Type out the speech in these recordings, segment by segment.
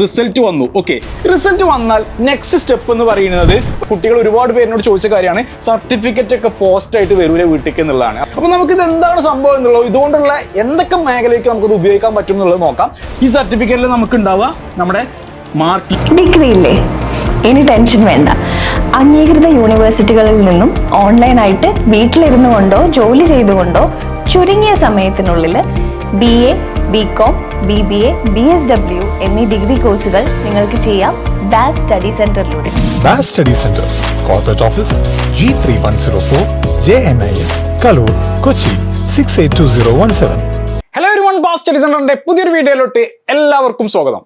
Result വന്നു. Okay result വന്നാൽ next step എന്ന് പറയുന്നത് കുട്ടികൾ ഒരുപാട് പേരിനോട് ചോദിച്ച കാര്യമാണ്. സർട്ടിഫിക്കറ്റ് ഒക്കെ പോസ്റ്റ് ആയിട്ട് വരൂലേ വീട്ടിലേക്ക് എന്നുള്ളതാണ്. അപ്പൊ നമുക്ക് ഇത് എന്താണ് സംഭവം എന്നുള്ളത്? ഇതുകൊണ്ടുള്ള എന്തൊക്കെ മേഖലയ്ക്ക് നമുക്കത് ഉപയോഗിക്കാൻ പറ്റും എന്നുള്ളത് നോക്കാം. ഈ സർട്ടിഫിക്കറ്റിൽ നമുക്ക് ഉണ്ടാവുക നമ്മുടെ മാർക്ക് ഡിഗ്രി ഇല്ലേ? ഇനി ടെൻഷൻ വേണ്ട. അംഗീകൃത യൂണിവേഴ്സിറ്റികളിൽ നിന്നും ഓൺലൈനായിട്ട് വീട്ടിലിരുന്നു കൊണ്ടോ ജോലി ചെയ്തുകൊണ്ടോ ചുരുങ്ങിയ സമയത്തിനുള്ളിൽ B A B Com B B A B S W എന്നീ ഡിഗ്രി കോഴ്സുകൾ നിങ്ങൾക്ക് ചെയ്യാം bass study സെന്ററിലൂടെ Bass study centre corporate office G three one zero four J N I S Kaloor Kochi six eight two zero one seven hello ഒരു one bass study സെന്ററിന്റെ പുതിയൊരു വീഡിയോയിലോട്ട് എല്ലാവർക്കും സ്വാഗതം.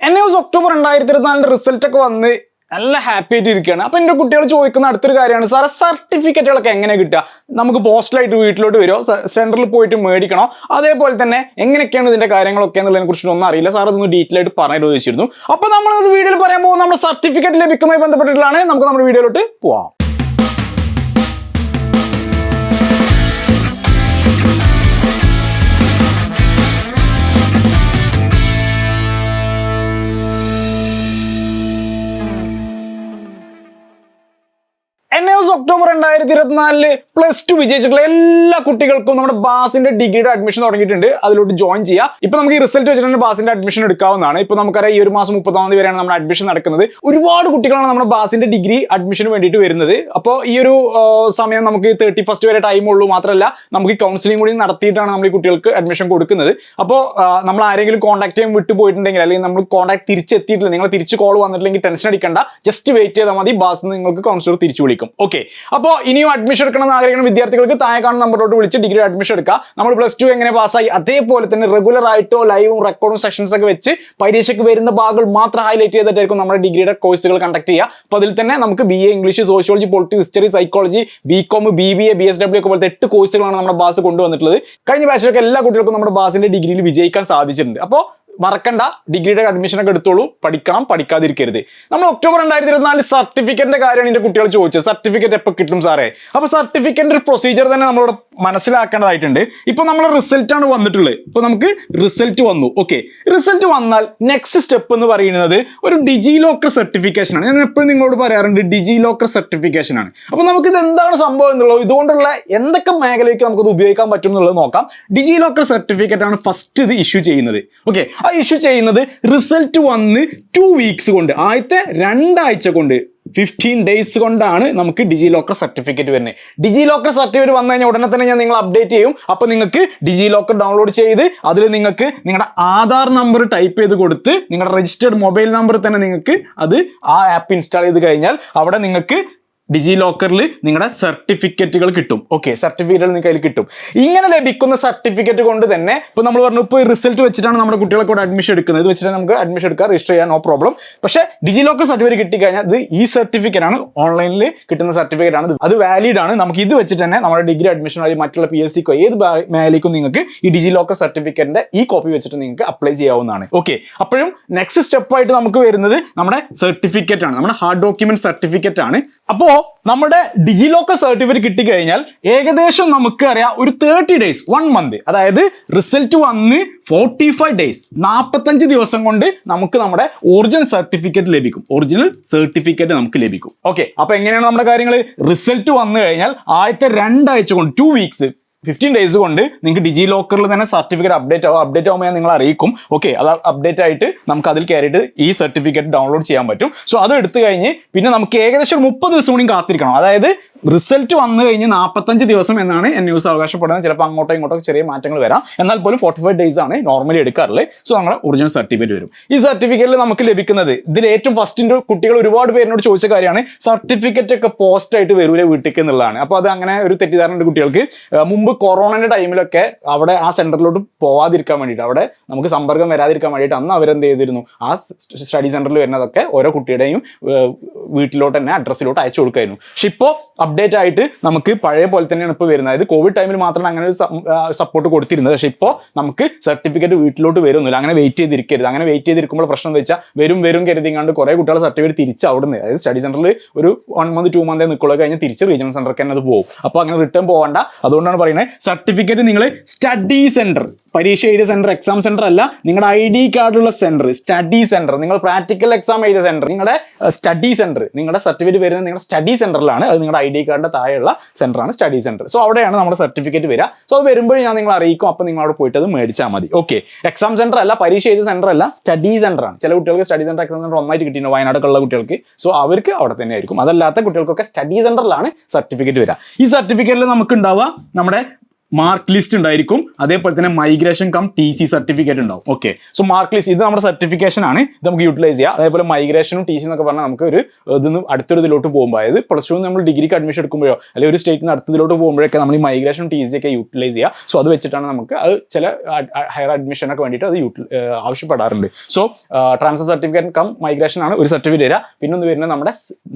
എൻ എസ് ഒക്ടോബർ രണ്ടായിരത്തി ഇരുപത്തിനാലിന്റെ result ഒക്കെ വന്ന് നല്ല ഹാപ്പി ആയിട്ട് ഇരിക്കുകയാണ് അപ്പൊ എന്റെ കുട്ടികൾ ചോദിക്കുന്ന അടുത്തൊരു കാര്യമാണ്. സാറേ സർട്ടിഫിക്കറ്റുകളൊക്കെ എങ്ങനെ കിട്ടുക? നമുക്ക് പോസ്റ്റലായിട്ട് വീട്ടിലോട്ട് വരുമോ? സെന്ററിൽ പോയിട്ട് മേടിക്കണോ? അതേപോലെ തന്നെ എങ്ങനെയൊക്കെയാണ് ഇതിന്റെ കാര്യങ്ങളൊക്കെ എന്നുള്ളതിനെ കുറിച്ച് ഒന്നും അറിയില്ല. സാർ അതൊന്ന് ഡീറ്റെയിൽ ആയിട്ട് പറഞ്ഞു ചോദിച്ചിരുന്നു അപ്പൊ നമ്മൾ വീഡിയോയിൽ പറയാൻ പോകുന്ന നമ്മുടെ സർട്ടിഫിക്കറ്റ് ലഭിക്കുന്നതുമായി ബന്ധപ്പെട്ടിട്ടാണ്. നമുക്ക് നമ്മുടെ വീഡിയോയിലോട്ട് പോവാം. എൻ ഒക്ടോബർ രണ്ടായിരത്തി ഇരുപത്തിനാലിൽ പ്ലസ് ടു വിജയിച്ചിട്ടുള്ള എല്ലാ കുട്ടികൾക്കും നമ്മുടെ ബാസിന്റെ ഡിഗ്രിയുടെ അഡ്മിഷൻ തുടങ്ങിയിട്ടുണ്ട്. അതിലോട്ട് ജോയിൻ ചെയ്യാം. ഇപ്പൊ നമുക്ക് ഈ റിസൾട്ട് വെച്ചിട്ട് ബാസിന്റെ അഡ്മിഷൻ എടുക്കാവുന്നതാണ്. ഇപ്പൊ നമുക്കറിയാം ഈ ഒരു മാസം മുപ്പതാം തീയതി വരെയാണ് നമ്മുടെ അഡ്മിഷൻ നടക്കുന്നത്. ഒരുപാട് കുട്ടികളാണ് നമ്മുടെ ബാസിന്റെ ഡിഗ്രി അഡ്മിഷന് വേണ്ടിയിട്ട് വരുന്നത്. അപ്പോൾ ഈ ഒരു സമയം നമുക്ക് തേർട്ടി ഫസ്റ്റ് വരെ ടൈം ഉള്ളൂ. മാത്രമല്ല നമുക്ക് കൗൺസിലിംഗ് കൂടി നടത്തിയിട്ടാണ് നമ്മൾ ഈ കുട്ടികൾക്ക് അഡ്മിഷൻ കൊടുക്കുന്നത്. അപ്പോൾ നമ്മൾ ആരെങ്കിലും കോൺടാക്ട് ചെയ്യാൻ വിട്ടുപോയിട്ടുണ്ടെങ്കിൽ അല്ലെങ്കിൽ നമ്മൾ കോൺടാക്ട് തിരിച്ചെത്തിയിട്ടില്ല നിങ്ങൾ തിരിച്ച് കോൾ വന്നിട്ടില്ലെങ്കിൽ ടെൻഷൻ അടിക്കണ്ട. ജസ്റ്റ് വെയിറ്റ് ചെയ്താൽ മതി. ബാസ് നിങ്ങൾക്ക് കൗൺസിലർ തിരിച്ചു വിളിക്കും. ഓക്കെ അപ്പോൾ ഇനിയും അഡ്മിഷൻ എടുക്കണം എന്ന് ആഗ്രഹിക്കുന്ന വിദ്യാർത്ഥികൾക്ക് താഴെ കാണുന്ന നമ്പറിലോട്ട് വിളിച്ച് ഡിഗ്രി അഡ്മിഷൻ എടുക്കുക. നമ്മൾ പ്ലസ് ടു എങ്ങനെ പാസ്സായി അതേപോലെ തന്നെ റെഗുലർ ആയിട്ടോ ലൈവും റെക്കോർഡും സെഷൻസ് ഒക്കെ വെച്ച് പരീക്ഷയ്ക്ക് വരുന്ന ഭാഗങ്ങൾ മാത്രം ഹൈലൈറ്റ് ചെയ്തിട്ടായിരിക്കും നമ്മുടെ ഡിഗ്രിയുടെ കോഴ്സുകൾ കണ്ടക്ട് ചെയ്യുക. അപ്പോൾ അതിൽ തന്നെ നമുക്ക് B A English sociology politics history psychology B Com B B A B S W ഒക്കെ പോലത്തെ എട്ട് കോഴ്സുകളാണ് നമ്മുടെ ബാസ് കൊണ്ടുവന്നിട്ടുള്ളത്. കഴിഞ്ഞ ബാച്ചിലൊക്കെ എല്ലാ കുട്ടികൾക്കും നമ്മുടെ ബാസിന്റെ ഡിഗ്രിയിൽ വിജയിക്കാൻ സാധിച്ചിട്ടുണ്ട്. അപ്പോൾ മറക്കണ്ട. ഡിഗ്രിയുടെ അഡ്മിഷൻ ഒക്കെ എടുത്തോളൂ. പഠിക്കണം പഠിക്കാതിരിക്കരുത്. നമ്മൾ ഒക്ടോബർ രണ്ടായിരത്തി ഇരുപത്തിനാല് സർട്ടിഫിക്കറ്റിന്റെ കാര്യമാണ് എന്റെ കുട്ടികൾ ചോദിച്ചത്. സർട്ടിഫിക്കറ്റ് എപ്പോൾ കിട്ടും സാറേ? അപ്പൊ സർട്ടിഫിക്കറ്റിന്റെ ഒരു പ്രൊസീജിയർ തന്നെ നമ്മളോട് മനസ്സിലാക്കേണ്ടതായിട്ടുണ്ട്. ഇപ്പൊ നമ്മുടെ റിസൾട്ട് ആണ് വന്നിട്ടുള്ളത്. ഇപ്പൊ നമുക്ക് റിസൾട്ട് വന്നു. ഓക്കെ റിസൾട്ട് വന്നാൽ നെക്സ്റ്റ് സ്റ്റെപ്പ് എന്ന് പറയുന്നത് ഒരു ഡിജി ലോക്കർ സർട്ടിഫിക്കേഷൻ ആണ്. ഞാൻ എപ്പോഴും നിങ്ങളോട് പറയാറുണ്ട് ഡിജി ലോക്കർ സർട്ടിഫിക്കേഷൻ ആണ്. അപ്പൊ നമുക്ക് ഇത് എന്താണ് സംഭവം എന്നുള്ളത്? ഇതുകൊണ്ടുള്ള എന്തൊക്കെ മേഖലയ്ക്ക് നമുക്കത് ഉപയോഗിക്കാൻ പറ്റും എന്നുള്ളത് നോക്കാം. ഡിജി ലോക്കർ സർട്ടിഫിക്കറ്റ് ആണ് ഫസ്റ്റ് ഇത് ഇഷ്യൂ ചെയ്യുന്നത്. ഓക്കെ ആ ഇഷ്യൂ ചെയ്യുന്നത് റിസൾട്ട് വന്ന് ടു വീക്സ് കൊണ്ട് ആദ്യത്തെ രണ്ടാഴ്ച കൊണ്ട് ഫിഫ്റ്റീൻ ഡേയ്സ് കൊണ്ടാണ് നമുക്ക് ഡിജി ലോക്കർ സർട്ടിഫിക്കറ്റ് വരുന്നത്. ഡിജി ലോക്കർ സർട്ടിഫിക്കറ്റ് വന്നു കഴിഞ്ഞാൽ ഉടനെ തന്നെ ഞാൻ നിങ്ങൾ അപ്ഡേറ്റ് ചെയ്യും. അപ്പോൾ നിങ്ങൾക്ക് ഡിജി ലോക്കർ ഡൗൺലോഡ് ചെയ്ത് അതിൽ നിങ്ങൾക്ക് നിങ്ങളുടെ ആധാർ നമ്പർ ടൈപ്പ് ചെയ്ത് കൊടുത്ത് നിങ്ങളുടെ രജിസ്റ്റേർഡ് മൊബൈൽ നമ്പർ തന്നെ നിങ്ങൾക്ക് അത് ആ ആപ്പ് ഇൻസ്റ്റാൾ ചെയ്ത് കഴിഞ്ഞാൽ അവിടെ നിങ്ങൾക്ക് ഡിജി ലോക്കറിൽ നിങ്ങളുടെ സർട്ടിഫിക്കറ്റുകൾ കിട്ടും. ഓക്കെ സർട്ടിഫിക്കറ്റുകൾ നിങ്ങൾക്ക് അതിൽ കിട്ടും. ഇങ്ങനെ ലഭിക്കുന്ന സർട്ടിഫിക്കറ്റ് കൊണ്ട് തന്നെ ഇപ്പൊ നമ്മൾ പറഞ്ഞു ഇപ്പോൾ റിസൾട്ട് വെച്ചിട്ടാണ് നമ്മുടെ കുട്ടികളെ കൂടെ അഡ്മിഷൻ എടുക്കുന്നത്. ഇത് വെച്ചിട്ട് നമുക്ക് അഡ്മിഷൻ എടുക്കാം രജിസ്റ്റർ ചെയ്യാൻ നോ പ്രോബ്ലം പക്ഷേ ഡിജി ലോക്കർ സർട്ടിഫിക്കറ്റ് കിട്ടിക്കഴിഞ്ഞാൽ ഇത് ഈ സർട്ടിഫിക്കറ്റ് ആണ് ഓൺലൈനിൽ കിട്ടുന്ന സർട്ടിഫിക്കറ്റ് ആണ്. അത് വാലിഡ് ആണ്. നമുക്ക് ഇത് വെച്ചിട്ട് തന്നെ നമ്മുടെ ഡിഗ്രി അഡ്മിഷൻ ആയി മറ്റുള്ള പി എസ് സിക്കോ ഏത് മേലേക്കും നിങ്ങൾക്ക് ഈ ഡിജി ലോക്കർ സർട്ടിഫിക്കറ്റിന്റെ ഈ കോപ്പി വെച്ചിട്ട് നിങ്ങൾക്ക് അപ്ലൈ ചെയ്യാവുന്നതാണ്. ഓക്കെ അപ്പോഴും നെക്സ്റ്റ് സ്റ്റെപ്പായിട്ട് നമുക്ക് വരുന്നത് നമ്മുടെ സർട്ടിഫിക്കറ്റ് ആണ്. നമ്മുടെ ഹാർഡ് ഡോക്യുമെന്റ് സർട്ടിഫിക്കറ്റ് ആണ്. അപ്പോ നമ്മുടെ ഡിജി ലോക്കർ സർട്ടിഫിക്കറ്റ് കിട്ടിക്കഴിഞ്ഞാൽ ഏകദേശം നമുക്ക് അറിയാം ഒരു തേർട്ടി ഡേയ്സ് വൺ മന്ത് അതായത് റിസൾട്ട് വന്ന് ഫോർട്ടി ഫൈവ് ഡേയ്സ് നാൽപ്പത്തഞ്ച് ദിവസം കൊണ്ട് നമുക്ക് നമ്മുടെ ഒറിജിനൽ സർട്ടിഫിക്കറ്റ് ലഭിക്കും. ഒറിജിനൽ സർട്ടിഫിക്കറ്റ് നമുക്ക് ലഭിക്കും. ഓക്കെ അപ്പൊ എങ്ങനെയാണ് നമ്മുടെ കാര്യങ്ങൾ റിസൾട്ട് വന്നു കഴിഞ്ഞാൽ ആദ്യത്തെ രണ്ടാഴ്ച കൊണ്ട് ടു വീക്സ് ഫിഫ്റ്റീൻ ഡേയ്സ് കൊണ്ട് നിങ്ങൾക്ക് ഡിജി ലോക്കറിൽ തന്നെ സർട്ടിഫിക്കറ്റ് അപ്ഡേറ്റ് ആവും അപ്ഡേറ്റ് ആകുമ്പോൾ ഞാൻ നിങ്ങൾ അറിയിക്കും. ഓക്കെ അത് അപ്ഡേറ്റ് ആയിട്ട് നമുക്ക് അതിൽ കയറിയിട്ട് ഈ സർട്ടിഫിക്കറ്റ് ഡൗൺലോഡ് ചെയ്യാൻ പറ്റും. സോ അത് എടുത്തു കഴിഞ്ഞ് പിന്നെ നമുക്ക് ഏകദേശം ഒരു മുപ്പത് ദിവസം കൂടി കാത്തിരിക്കണം. അതായത് റിസൾട്ട് വന്നു കഴിഞ്ഞ് നാൽപ്പത്തഞ്ച് ദിവസം എന്നാണ് എൻ ന്യൂസ് അവകാശപ്പെടുന്നത്. ചിലപ്പോൾ അങ്ങോട്ടോ ഇങ്ങോട്ടോ ചെറിയ മാറ്റങ്ങൾ വരാം. എന്നാൽ പോലും ഫോർട്ടി ഫൈവ് ഡേയ്സ് ആണ് നോർമലി എടുക്കാറുള്ളത് സോ നമ്മുടെ ഒറിജിനൽ സർട്ടിഫിക്കറ്റ് വരും. ഈ സർട്ടിഫിക്കറ്റിൽ നമുക്ക് ലഭിക്കുന്നത് ഇതിൽ ഏറ്റവും ഫസ്റ്റിന്റെ കുട്ടികൾ ഒരുപാട് പേരിനോട് ചോദിച്ച കാര്യമാണ് സർട്ടിഫിക്കറ്റ് ഒക്കെ പോസ്റ്റ് ആയിട്ട് വരൂലെ വീട്ടിലേക്ക് എന്നുള്ളതാണ്. അപ്പോൾ അത് അങ്ങനെ ഒരു തെറ്റിദ്ധാരണ കുട്ടികൾക്ക്. മുമ്പ് കൊറോണയുടെ ടൈമിലൊക്കെ അവിടെ ആ സെന്ററിലോട്ട് പോവാതിരിക്കാൻ വേണ്ടിയിട്ട് അവിടെ നമുക്ക് സമ്പർക്കം വരാതിരിക്കാൻ വേണ്ടിയിട്ട് അന്ന് അവരെന്ത് ചെയ്തിരുന്നു? ആ സ്റ്റഡി സെന്ററിൽ വരുന്നതൊക്കെ ഓരോ കുട്ടിയുടെയും വീട്ടിലോട്ട് തന്നെ അഡ്രസ്സിലോട്ട് അയച്ചു കൊടുക്കായിരുന്നു. പക്ഷെ ഇപ്പോൾ അപ്ഡേറ്റ് ആയിട്ട് നമുക്ക് പഴയ പോലെ തന്നെയാണ് ഇപ്പോൾ വരുന്നത്. അതായത് കോവിഡ് ടൈമിൽ മാത്രമാണ് അങ്ങനെ ഒരു സപ്പോർട്ട് കൊടുത്തിരുന്നത്. പക്ഷേ ഇപ്പോൾ നമുക്ക് സർട്ടിഫിക്കറ്റ് വീട്ടിലോട്ട് വരുന്നില്ല. അങ്ങനെ വെയിറ്റ് ചെയ്തിരിക്കരുത്. അങ്ങനെ വെയിറ്റ് ചെയ്തിരിക്കുമ്പോൾ പ്രശ്നം എന്താ വെച്ചാൽ വരും വരും കരുതിങ്ങാണ്ട് കുറേ കുട്ടികളെ സർട്ടിഫിക്കറ്റ് തിരിച്ച് അവിടുന്ന് അതായത് സ്റ്റഡി സെന്ററിൽ ഒരു വൺ മന്ത് ടു മന്ത് നിൽക്കുള്ളൂ കഴിഞ്ഞ് തിരിച്ച് റീജിയണൽ സെന്റർക്ക് തന്നെ അത് പോകും അപ്പോൾ അങ്ങനെ റിട്ടേൺ പോകണ്ട അതുകൊണ്ടാണ് പറയുന്നത് സർട്ടിഫിക്കറ്റ് നിങ്ങൾ സ്റ്റഡി സെന്റർ പരീക്ഷ എഴുതിയ സെന്റർ എക്സാം സെന്റർ അല്ല നിങ്ങളുടെ ഐ ഡി കാർഡുള്ള സെന്റർ സ്റ്റഡി സെന്റർ നിങ്ങൾ പ്രാക്ടിക്കൽ എക്സാം എഴുതിയ സെന്റർ നിങ്ങളുടെ സ്റ്റഡി സെന്റർ നിങ്ങളുടെ സർട്ടിഫിക്കറ്റ് വരുന്നത് നിങ്ങളുടെ സ്റ്റഡി സെന്ററിലാണ് അത് നിങ്ങളുടെ ഐ ഡി കാർഡിന്റെ താഴെയുള്ള സെന്ററാണ് സ്റ്റഡി സെന്റർ സോ അവിടെയാണ് നമ്മുടെ സർട്ടിഫിക്കറ്റ് വരിക. സോ അത് വരുമ്പോൾ ഞാൻ നിങ്ങൾ അറിയിക്കും. അപ്പോൾ നിങ്ങൾ അവിടെ പോയിട്ട് അത് മേടിച്ചാൽ മതി. ഓക്കെ എക്സാം സെന്റർ അല്ല പരീക്ഷ എഴുതിയ സെന്റർ അല്ല സ്റ്റഡി സെന്റർ ആണ്. ചില കുട്ടികൾക്ക് സ്റ്റഡി സെന്റർ എക്സാം സെന്റർ ഒന്നായിട്ട് കിട്ടിയിരുന്നു വയനാടൊക്കെയുള്ള കുട്ടികൾക്ക്. സോ അവർക്ക് അവിടെ തന്നെ ആയിരിക്കും. അതല്ലാത്ത കുട്ടികൾക്കൊക്കെ സ്റ്റഡി സെന്ററിലാണ് സർട്ടിഫിക്കറ്റ് വരിക. ഈ സർട്ടിഫിക്കറ്റിൽ നമുക്ക് ഉണ്ടാവുക നമ്മുടെ മാർക്ക് ലിസ്റ്റ് ഉണ്ടായിരിക്കും. അതേപോലെ തന്നെ migration cum T C certificate ഉണ്ടാവും. ഓക്കെ സോ മാർക്ക് ലിസ്റ്റ് ഇത് നമ്മുടെ സർട്ടിഫിക്കേഷൻ ആണ്. ഇത് നമുക്ക് യൂട്ടിലൈസ് ചെയ്യാം. അതേപോലെ മൈഗ്രേഷനും ടി സി എന്നൊക്കെ പറഞ്ഞാൽ നമുക്ക് ഒരു ഇതിന് അടുത്തൊരു ഇതിലോട്ട് പോകുമ്പോൾ അതായത് പ്ലസ് ടു നമ്മൾ ഡിഗ്രിക്ക് അഡ്മിഷൻ എടുക്കുമ്പോഴോ അല്ലെങ്കിൽ ഒരു സ്റ്റേറ്റിന് അടുത്തതിലോട്ട് പോകുമ്പോഴൊക്കെ നമ്മൾ ഈ മൈഗ്രേഷൻ ടി സി ഒക്കെ യൂട്ടിലൈസ് ചെയ്യുക സോ അത് വെച്ചിട്ടാണ് നമുക്ക് അത് ചില ഹയർ അഡ്മിഷനൊക്കെ വേണ്ടിയിട്ട് അത് യൂട്ടിൽ ആവശ്യപ്പെടാറുണ്ട്. So transfer certificate cum migration ആണ് ഒരു സർട്ടിഫിക്കറ്റ് തരിക പിന്നെ ഒന്ന് വരുന്നത് നമ്മുടെ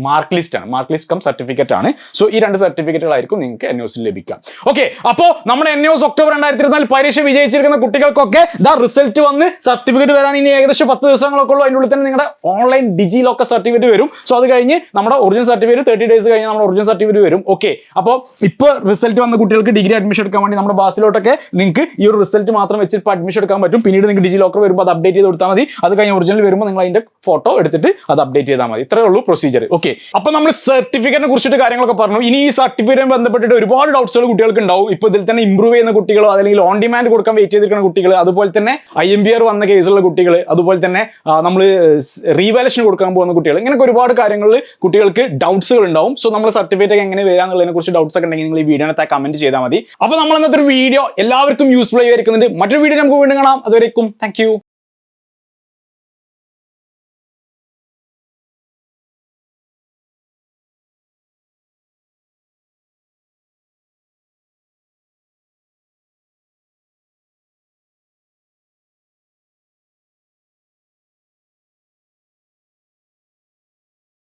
മാർക്ക് ലിസ്റ്റ് ആണ്. മാർക്ക് ലിസ്റ്റ് കം സർട്ടിഫിക്കറ്റ് ആണ്. സോ ഈ രണ്ട് സർട്ടിഫിക്കറ്റുകളായിരിക്കും നിങ്ങൾക്ക് എൻ ഒസിൽ ലഭിക്കുക. ഓക്കെ അപ്പോൾ നമ്മുടെ എൻ ന്യൂസ് ഒക്ടോബർ രണ്ടായിരത്തി ഇരുപത്തിനാല് പരീക്ഷ വിജയിച്ചിരിക്കുന്ന കുട്ടികൾക്കൊക്കെ ദാ റിസൾട്ട് വന്ന് സർട്ടിഫിക്കറ്റ് വരാൻ ഇനി ഏകദേശം പത്ത് ദിവസങ്ങളൊക്കെ ഉള്ളൂ. അതിന്റെ ഉള്ളിൽ തന്നെ നിങ്ങളുടെ ഓൺലൈൻ ഡിജി ലോക്കർ സർട്ടിഫിക്കറ്റ് വരും. സോ അത് കഴിഞ്ഞ് നമ്മുടെ ഒറിജിനൽ സർട്ടിഫിക്കറ്റ് തേർട്ടി ഡേയ്സ് കഴിഞ്ഞ് നമ്മുടെ ഒറിജിനൽ സർട്ടിഫിക്കറ്റ് വരും. ഓക്കെ അപ്പോൾ ഇപ്പോൾ റിസൾട്ട് വന്ന കുട്ടികൾക്ക് ഡിഗ്രി അഡ്മിഷൻ എടുക്കാൻ വേണ്ടി നമ്മുടെ ബാസിലോട്ടൊക്കെ നിങ്ങൾക്ക് ഈ ഒരു റിസൾട്ട് മാത്രം വെച്ചിട്ട് അഡ്മിഷൻ എടുക്കാൻ പറ്റും. പിന്നീട് നിങ്ങൾക്ക് ഡിജി ലോക്കർ വരുമ്പോൾ അത് അപ്ഡേറ്റ് ചെയ്ത് കൊടുത്താൽ മതി. അത് കഴിഞ്ഞ് ഒറിജിനൽ വരുമ്പോൾ നിങ്ങൾ അതിന്റെ ഫോട്ടോ എടുത്തിട്ട് അത് അപ്ഡേറ്റ് ചെയ്താൽ മതി. ഇത്രയേ ഉള്ളൂ പ്രൊസീജിയർ ഓക്കെ അപ്പോൾ നമ്മൾ സർട്ടിഫിക്കറ്റിനെ കുറിച്ചിട്ട് കാര്യങ്ങളൊക്കെ പറഞ്ഞു. ഇനി ഈ സർട്ടിഫിക്കറ്റിനെ ബന്ധപ്പെട്ടിട്ട് ഒരുപാട് ഡൗട്ട്സുകൾ കുട്ടികൾക്ക് ഉണ്ടാവും. ഇപ്പോൾ ഇതിൽ തന്നെ ഇമ്പ്രൂവ് ചെയ്യുന്ന കുട്ടികളോ അല്ലെങ്കിൽ ഓൺ ഡിമാൻഡ് കൊടുക്കാൻ വെയിറ്റ് ചെയ്തിരിക്കുന്ന കുട്ടികൾ അതുപോലെ തന്നെ ഐ എം ബി ആർ വന്ന കേസുള്ള കുട്ടികൾ അതുപോലെ തന്നെ നമ്മൾ റീവാലേഷൻ കൊടുക്കാൻ പോകുന്ന കുട്ടികൾ ഇങ്ങനെയൊക്കെ ഒരുപാട് കാര്യങ്ങളിൽ കുട്ടികൾക്ക് ഡൗട്ട്സുകൾ ഉണ്ടാവും. സോ നമ്മൾ സർട്ടിഫിക്കറ്റ് ഒക്കെ എങ്ങനെ വരാന്നുള്ളതിനെ കുറിച്ച് ഡൗട്ട്സ് ഒക്കെ ഉണ്ടെങ്കിൽ നിങ്ങൾ ഈ വീഡിയോനകത്ത് കമന്റ് ചെയ്താൽ മതി. അപ്പോൾ നമ്മൾ ഇന്നത്തെ ഒരു വീഡിയോ എല്ലാവർക്കും യൂസ്ഫുൾ ആയി വരുന്നുണ്ട് മറ്റൊരു വീഡിയോ നമുക്ക് വീണ്ടും കാണാം. അതുവരേക്കും താങ്ക്